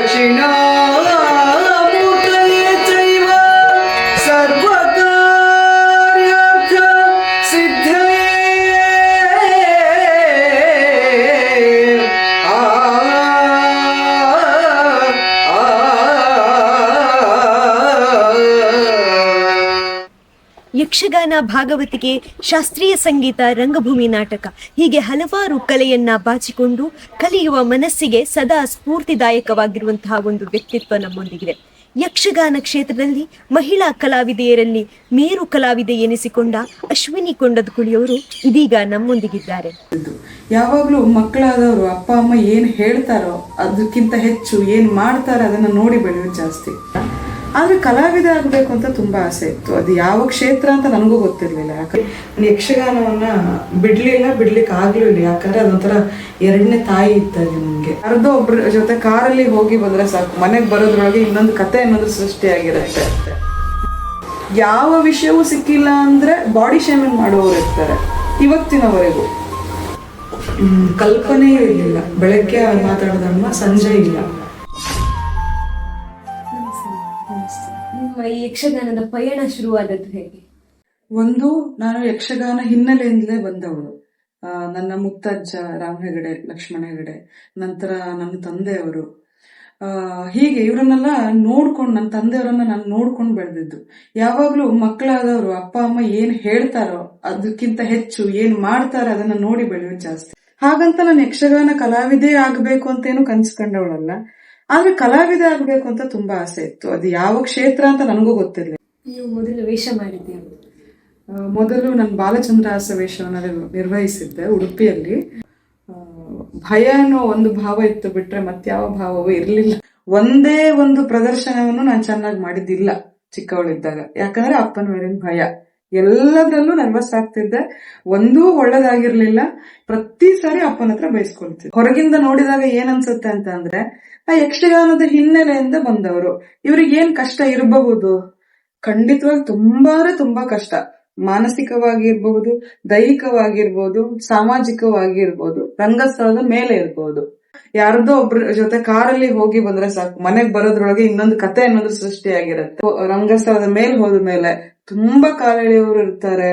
let you know. Yakshagana ಭಾಗವತಿಕೆ ಶಾಸ್ತ್ರೀಯ ಸಂಗೀತ, ರಂಗಭೂಮಿ ನಾಟಕ ಹೀಗೆ ಹಲವಾರು ಕಲೆಯನ್ನ ಬಾಚಿಕೊಂಡು ಕಲಿಯುವ ಮನಸ್ಸಿಗೆ ಸದಾ ಸ್ಫೂರ್ತಿದಾಯಕವಾಗಿರುವಂತಹ ಒಂದು ವ್ಯಕ್ತಿತ್ವ ನಮ್ಮೊಂದಿಗಿದೆ. ಯಕ್ಷಗಾನ ಕ್ಷೇತ್ರದಲ್ಲಿ ಮಹಿಳಾ ಕಲಾವಿದೆಯರಲ್ಲಿ ಮೇರು ಕಲಾವಿದೆ ಎನಿಸಿಕೊಂಡ ಅಶ್ವಿನಿ ಕೊಂಡದಕುಳಿಯವರು ಇದೀಗ ನಮ್ಮೊಂದಿಗಿದ್ದಾರೆ. ಯಾವಾಗಲೂ ಮಕ್ಕಳಾದವರು ಅಪ್ಪ, ಅಮ್ಮ ಏನು ಹೇಳ್ತಾರೋ ಅದಕ್ಕಿಂತ ಹೆಚ್ಚು ಏನು ಮಾಡ್ತಾರೋ ಅದನ್ನು ನೋಡಿ ಬೆಳೆಯೋದು ಜಾಸ್ತಿ. ಆದರೆ ಕಲಾವಿದ ಆಗಬೇಕು ಅಂತ ತುಂಬ ಆಸೆ ಇತ್ತು. ಅದು ಯಾವ ಕ್ಷೇತ್ರ ಅಂತ ನನಗೂ ಗೊತ್ತಿರಲಿಲ್ಲ. ಯಾಕಂದ್ರೆ ಯಕ್ಷಗಾನವನ್ನು ಬಿಡ್ಲಿಲ್ಲ, ಬಿಡ್ಲಿಕ್ಕೆ ಆಗ್ಲಿಲ್ಲ ಯಾಕಂದ್ರೆ ಅದೊಂಥರ ಎರಡನೇ ತಾಯಿ ಇತ್ತ ನನಗೆ. ಅರ್ಧ ಒಬ್ರ ಜೊತೆ ಕಾರಲ್ಲಿ ಹೋಗಿ ಬಂದ್ರೆ ಸಾಕು. ಮನೆಗೆ ಬರೋದ್ರೊಳಗೆ ಇನ್ನೊಂದು ಕತೆ ಅನ್ನೋದು ಆಗಿರತ್ತೆ. ಯಾವ ವಿಷಯವೂ ಸಿಕ್ಕಿಲ್ಲ ಅಂದ್ರೆ ಬಾಡಿ ಶೇಮಿಂಗ್ ಮಾಡುವವರು ಇರ್ತಾರೆ. ಇವತ್ತಿನವರೆಗೂ. ಕಲ್ಪನೆಯೂ ಇರಲಿಲ್ಲ. ಬೆಳಗ್ಗೆ ಮಾತಾಡೋದಮ್ಮ ಸಂಜೆ ಇಲ್ಲ. ನಿಮ್ಮ ಈ ಯಕ್ಷಗಾನದ ಪಯಣ ಶುರುವಾದದ್ದು ಹೇಗೆ? ಒಂದು, ನಾನು ಯಕ್ಷಗಾನ ಹಿನ್ನೆಲೆಯಿಂದಲೇ ಬಂದವಳು. ನನ್ನ ಮುತ್ತಜ್ಜ ರಾಮ್ ಹೆಗಡೆ, ಲಕ್ಷ್ಮಣ ಹೆಗಡೆ, ನಂತರ ನನ್ನ ತಂದೆಯವರು. ಹೀಗೆ ಇವರನ್ನೆಲ್ಲ ನೋಡ್ಕೊಂಡು, ನನ್ನ ತಂದೆಯವರನ್ನ ನಾನು ನೋಡ್ಕೊಂಡು ಬೆಳೆದಿದ್ದು. ಯಾವಾಗ್ಲೂ ಮಕ್ಕಳಾದವರು, ಅಪ್ಪ, ಅಮ್ಮ ಏನ್ ಹೇಳ್ತಾರೋ, ಅದಕ್ಕಿಂತ ಹೆಚ್ಚು ಏನ್ ಮಾಡ್ತಾರೋ ಅದನ್ನ ನೋಡಿ ಬೆಳೆಯೋದು ಜಾಸ್ತಿ. ಹಾಗಂತ ನಾನು ಯಕ್ಷಗಾನ ಕಲಾವಿದೇ ಆಗ್ಬೇಕು ಅಂತೇನು ಕನ್ಸ್ಕೊಂಡವಳಲ್ಲ. ಆದ್ರೆ ಕಲಾವಿದ ಆಗ್ಬೇಕು ಅಂತ ತುಂಬಾ ಆಸೆ ಇತ್ತು. ಅದು ಯಾವ ಕ್ಷೇತ್ರ ಅಂತ ನನಗೂ ಗೊತ್ತಿರಲಿಲ್ಲ. ನೀವು ಮೊದಲು ವೇಷ ಮಾಡಿದ್ದೀರಿ? ಮೊದಲು ನಾನು ಬಾಲಚಂದ್ರಹಾಸ ವೇಷವನ್ನು ನಿರ್ವಹಿಸಿದ್ದೆ ಉಡುಪಿಯಲ್ಲಿ. ಭಯ ಅನ್ನೋ ಒಂದು ಭಾವ ಇತ್ತು ಬಿಟ್ರೆ ಮತ್ಯಾವ ಭಾವವೂ ಇರಲಿಲ್ಲ. ಒಂದೇ ಒಂದು ಪ್ರದರ್ಶನವನ್ನು ನಾನು ಚೆನ್ನಾಗಿ ಮಾಡಿದ್ದಿಲ್ಲ ಚಿಕ್ಕವಳಿದ್ದಾಗ. ಯಾಕಂದ್ರೆ ಅಪ್ಪನ ಮೇಲಿನ ಭಯ. ಎಲ್ಲದರಲ್ಲೂ ನರ್ವಸ್ ಆಗ್ತಿದ್ದೆ ಒಂದೂ ಒಳ್ಳೇದಾಗಿರ್ಲಿಲ್ಲ. ಪ್ರತಿ ಸಾರಿ ಅಪ್ಪನ ಹತ್ರ ಹೊರಗಿಂದ ನೋಡಿದಾಗ ಏನ್ ಅನ್ಸುತ್ತೆ ಅಂತ ಅಂದ್ರೆ, ಆ ಯಕ್ಷಗಾನದ ಹಿನ್ನೆಲೆಯಿಂದ ಬಂದವರು, ಇವ್ರಿಗೆ ಏನ್ ಕಷ್ಟ ಇರಬಹುದು? ಖಂಡಿತವಾಗಿ ತುಂಬಾ ಅಂದ್ರೆ ತುಂಬಾ ಕಷ್ಟ ಮಾನಸಿಕವಾಗಿರ್ಬಹುದು ದೈಹಿಕವಾಗಿರ್ಬಹುದು ಸಾಮಾಜಿಕವಾಗಿರ್ಬಹುದು ರಂಗಸ್ಥಳದ ಮೇಲೆ ಇರ್ಬಹುದು ಯಾರದೋ ಒಬ್ರ ಜೊತೆ ಕಾರಲ್ಲಿ ಹೋಗಿ ಬಂದ್ರೆ ಸಾಕು. ಮನೆಗ್ ಬರೋದ್ರೊಳಗೆ ಇನ್ನೊಂದು ಕತೆ ಅನ್ನೋದು ಸೃಷ್ಟಿಯಾಗಿರುತ್ತೆ. ರಂಗಸ್ಥಳದ ಮೇಲೆ ಹೋದ ಮೇಲೆ ತುಂಬಾ ಕಾಲೆಳೆಯವರು ಇರ್ತಾರೆ.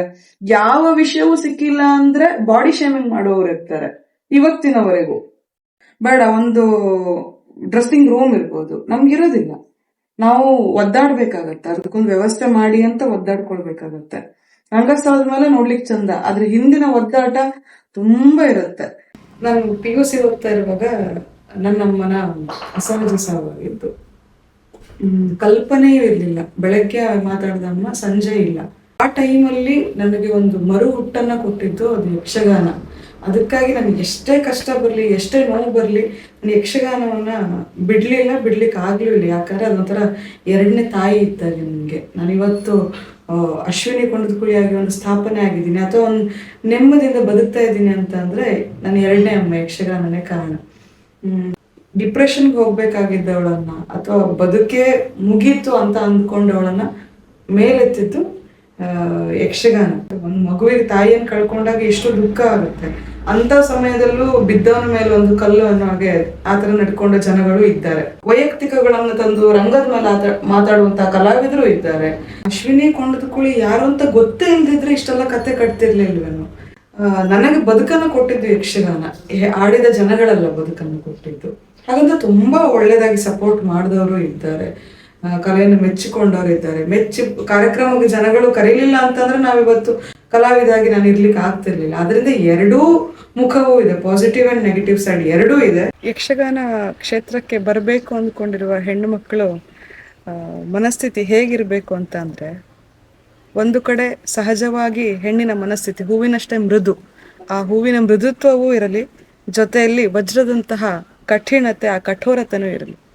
ಯಾವ ವಿಷಯವೂ ಸಿಕ್ಕಿಲ್ಲ ಅಂದ್ರೆ ಬಾಡಿ ಶೇಮಿಂಗ್ ಮಾಡುವವರು ಇರ್ತಾರೆ ಇವತ್ತಿನವರೆಗೂ. ಬೇಡ ಒಂದು ಡ್ರೆಸ್ಸಿಂಗ್ ರೂಮ್ ಇರ್ಬೋದು ನಮ್ಗಿರೋದಿಲ್ಲ. ನಾವು ಒದ್ದಾಡ್ಬೇಕಾಗತ್ತೆ ಅದಕ್ಕೊಂದು ವ್ಯವಸ್ಥೆ ಮಾಡಿ ಅಂತ ಒದ್ದಾಡ್ಕೊಳ್ಬೇಕಾಗತ್ತೆ. ರಂಗಸ್ಥಳದ ಮೇಲೆ ನೋಡ್ಲಿಕ್ಕೆ ಚಂದ ಆದ್ರೆ ಹಿಂದಿನ ಒದ್ದಾಟ ತುಂಬಾ ಇರುತ್ತೆ. ನಾನು ಪಿ ಯು ಸಿ ಓದ್ತಾ ಇರುವಾಗ ನನ್ನಮ್ಮನ ಹ್ಮ್, ಕಲ್ಪನೆಯೂ ಇರಲಿಲ್ಲ. ಬೆಳಗ್ಗೆ ಮಾತಾಡ್ದಮ್ಮ ಸಂಜೆ ಇಲ್ಲ. ಆ ಟೈಮಲ್ಲಿ ನನಗೆ ಒಂದು ಮರು ಹುಟ್ಟನ್ನು ಕೊಟ್ಟಿದ್ದು ಅದು ಯಕ್ಷಗಾನ. ಅದಕ್ಕಾಗಿ ನನಗೆ ಎಷ್ಟೇ ಕಷ್ಟ ಬರಲಿ, ಎಷ್ಟೇ ನೋವು ಬರಲಿ, ನಾನು ಯಕ್ಷಗಾನವನ್ನ ಬಿಡ್ಲಿಲ್ಲ, ಬಿಡ್ಲಿಕ್ಕೆ ಇಲ್ಲ. ಯಾಕಂದ್ರೆ ಅದೊಂಥರ ಎರಡನೇ ತಾಯಿ ಇದ್ದಾರೆ ನನಗೆ. ನಾನಿವತ್ತು ಅಶ್ವಿನಿ ಕೊಂಡದಕುಳಿಯಾಗಿ ಒಂದು ಸ್ಥಾಪನೆ ಆಗಿದ್ದೀನಿ. ಅಥವಾ ಒಂದು ನೆಮ್ಮದಿಯಿಂದ ಬದುಕ್ತಾ ಇದ್ದೀನಿ ಅಂತ ನನ್ನ ಎರಡನೇ ಅಮ್ಮ, ಯಕ್ಷಗಾನನೇ ಕಾರಣ. ಡಿಪ್ರೆಷನ್ಗೆ ಹೋಗ್ಬೇಕಾಗಿದ್ದವಳನ್ನ ಅಥವಾ ಬದುಕೇ ಮುಗೀತು ಅಂತ ಅಂದ್ಕೊಂಡವಳನ್ನ ಮೇಲೆತ್ತಿದ್ದು ಯಕ್ಷಗಾನ. ಒಂದು ಮಗುವಿಗೆ ತಾಯಿಯನ್ನು ಕಳ್ಕೊಂಡಾಗ ಎಷ್ಟು ದುಃಖ ಆಗುತ್ತೆ. ಅಂತ ಸಮಯದಲ್ಲೂ ಬಿದ್ದವನ ಮೇಲೆ ಒಂದು ಕಲ್ಲು ಅನ್ನೋ ಹಾಗೆ ಆತರ ನಡ್ಕೊಂಡ ಜನಗಳು ಇದ್ದಾರೆ. ವೈಯಕ್ತಿಕಗಳನ್ನ ತಂದು ರಂಗದ ಮೇಲೆ ಆತ- ಮಾತಾಡುವಂತ ಕಲಾವಿದರು ಇದ್ದಾರೆ. ಅಶ್ವಿನಿ ಕೊಂಡದಕುಳಿ ಯಾರು ಅಂತ ಗೊತ್ತೇ ಇಲ್ದಿದ್ರೆ ಇಷ್ಟೆಲ್ಲ ಕತೆ ಕಟ್ತಿರ್ಲಿಲ್ವೇನು. ನನಗೆ ಬದುಕನ್ನು ಕೊಟ್ಟಿದ್ದು ಯಕ್ಷಗಾನ. ಆಡಿದ ಜನಗಳೆಲ್ಲ ಬದುಕನ್ನು ಕೊಟ್ಟಿದ್ದು. ಹಾಗಂತ ತುಂಬಾ ಒಳ್ಳೇದಾಗಿ ಸಪೋರ್ಟ್ ಮಾಡಿದವರು ಇದ್ದಾರೆ. ಕಲೆಯನ್ನು ಮೆಚ್ಚಿಕೊಂಡವರು ಇದ್ದಾರೆ. ಮೆಚ್ಚಿ, ಕಾರ್ಯಕ್ರಮಕ್ಕೆ ಜನಗಳು ಕರೀಲಿಲ್ಲ ಅಂತಂದ್ರೆ ನಾವಿವತ್ತು ಕಲಾವಿದಾಗಿ ನಾನು ಇರ್ಲಿಕ್ಕೆ ಆಗ್ತಿರ್ಲಿಲ್ಲ. ಅದರಿಂದ ಎರಡೂ ಮುಖವೂ ಇದೆ. ಪಾಸಿಟಿವ್ ಅಂಡ್ ನೆಗೆಟಿವ್ ಸೈಡ್ ಎರಡೂ ಇದೆ. ಯಕ್ಷಗಾನ ಕ್ಷೇತ್ರಕ್ಕೆ ಬರಬೇಕು ಅಂದ್ಕೊಂಡಿರುವ ಹೆಣ್ಣು ಮಕ್ಕಳು ಮನಸ್ಥಿತಿ ಹೇಗಿರಬೇಕು ಅಂತ ಅಂದ್ರೆ ಒಂದು ಕಡೆ ಸಹಜವಾಗಿ ಹೆಣ್ಣಿನ ಮನಸ್ಥಿತಿ, ಹೂವಿನಷ್ಟೇ ಮೃದು. ಆ ಹೂವಿನ ಮೃದುತ್ವವೂ ಇರಲಿ, ಜೊತೆಯಲ್ಲಿ ವಜ್ರದಂತಹ ಕಠಿಣತೆ ಆ ಕಠೋರತೆನೂ ಇರಲಿ.